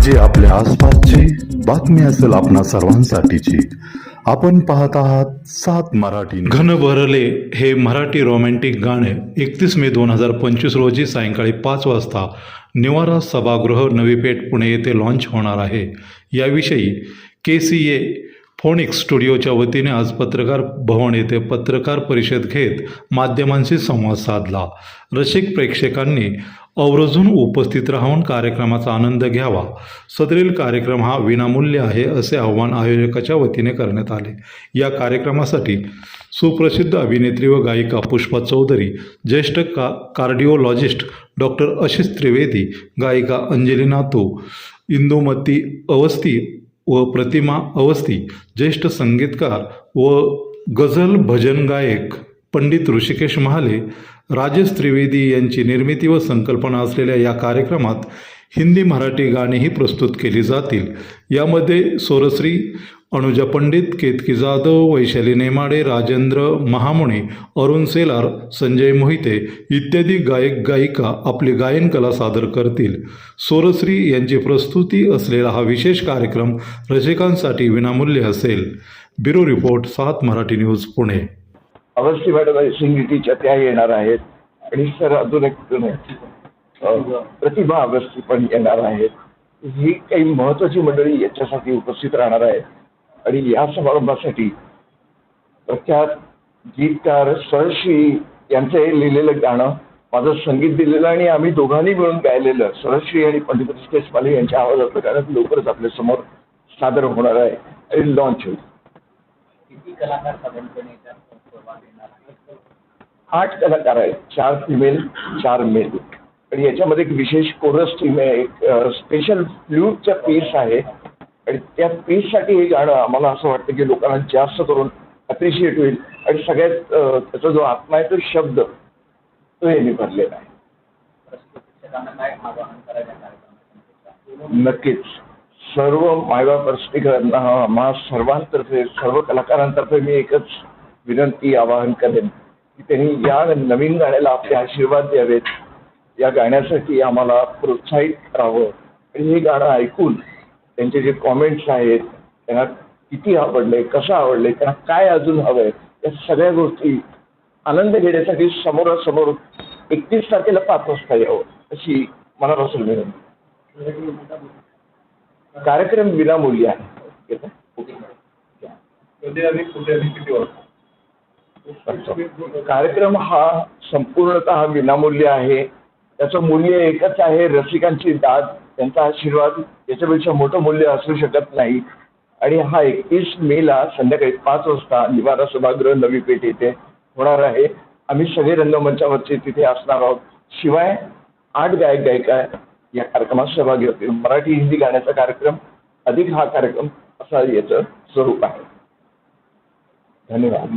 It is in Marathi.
म्हणजे आपल्या आसपासची बातमी असेल आपणा सर्वांसाठीची. आपण पाहत आहात सात मराठी घन भरले हे मराठी रोमॅन्टिक गाणे एकतीस मे दोन हजार पंचवीस रोजी सायंकाळी पाच वाजता निवारा सभागृह नवी पेठ पुणे येथे लॉन्च होणार आहे. याविषयी के सी ए फोनिक्स स्टुडिओच्या वतीने आज पत्रकार भवन येथे पत्रकार परिषद घेत माध्यमांशी संवाद साधला. रसिक प्रेक्षकांनी अवरजून उपस्थित राहून कार्यक्रमाचा आनंद घ्यावा. सदरील कार्यक्रम हा विनामूल्य आहे असे आव्हान आयोजकाच्या वतीने करण्यात आले. या कार्यक्रमासाठी सुप्रसिद्ध अभिनेत्री व गायिका पुष्पा चौधरी ज्येष्ठ का कार्डिओलॉजिस्ट डॉक्टर आशिष त्रिवेदी गायिका अंजली नातू इंदुमती अवस्थी व प्रतिमा अवस्थी ज्येष्ठ संगीतकार व गझल भजन गायक. पंडित ऋषिकेश महाले राजेश त्रिवेदी यांची निर्मिती व संकल्पना असलेल्या या कार्यक्रमात हिंदी मराठी गाणीही प्रस्तुत केली जातील. यामध्ये सोरश्री अनुजा पंडित केतकी जाधव वैशाली नेमाडे राजेंद्र महामुणे अरुण सेलार संजय मोहिते इत्यादी गायक गायिका आपली गायनकला सादर करतील. सोरश्री यांची प्रस्तुती असलेला हा विशेष कार्यक्रम रसिकांसाठी विनामूल्य असेल. ब्युरो रिपोर्ट सात मराठी न्यूज पुणे. अवस्थी मॅडम सिंगिटीच्या त्या येणार आहेत. आणि सर अजून एक प्रतिभा अवस्थी पण येणार आहेत. ही काही महत्वाची मंडळी याच्यासाठी उपस्थित राहणार आहेत. आणि या समारंभासाठी प्रख्यात गीतकार सरश्री यांचं हे लिहिलेलं गाणं माझं संगीत दिलेलं आणि आम्ही दोघांनी मिळून गायलेलं सरश्री आणि पंडित देशपाले यांच्या आवाजातलं गाणं लवकरच आपल्यासमोर सादर होणार आहे. आणि लॉन्च होईल. आठ कलाकार आहेत चार फिमेल चार मेल आणि याच्यामध्ये एक विशेष कोरस टीम आहे. एक स्पेशल फ्लूटचा पीस आहे. आणि त्या पीससाठी हे गाणं आम्हाला असं वाटतं की लोकांना जास्त करून अप्रिशिएट होईल. आणि सगळ्यात त्याचा जो आत्मा आहे तो शब्द तो यांनी भरलेला आहे. नक्कीच. सर्व मायबाप रसिकांना आम्हा सर्वांतर्फे सर्व कलाकारांतर्फे मी एकच विनंती आवाहन करेन की त्यांनी या नवीन गाण्याला आपले आशीर्वाद द्यावेत. या गाण्यासाठी आम्हाला प्रोत्साहित करावं. आणि हे गाणं ऐकून त्यांचे जे कॉमेंट्स आहेत त्यांना किती आवडले कसं आवडले त्यांना काय अजून हवंय या सगळ्या गोष्टी आनंद घेण्यासाठी समोरासमोर एकतीस तारखेला पाच वाजता यावं अशी मनापासून विनंती. कार्यक्रम विनामूल्य आहे. कार्यक्रम हा संपूर्णतः विनामूल्य आहे. त्याचं मूल्य एकच आहे रसिकांची दाद. त्यांचा आशीर्वाद याच्यापेक्षा मोठं मूल्य असू शकत नाही. आणि हा एकतीस मेला संध्याकाळी पाच वाजता निवारा सभागृह नवी पेठ येथे होणार आहे. आम्ही सगळे रंगमंचावरचे तिथे असणार आहोत. शिवाय आठ गायक गायिका या कार्यक्रमात सहभागी होतील. मराठी हिंदी गाण्याचा कार्यक्रम अधिक हा कार्यक्रम असा याचं स्वरूप आहे. धन्यवाद.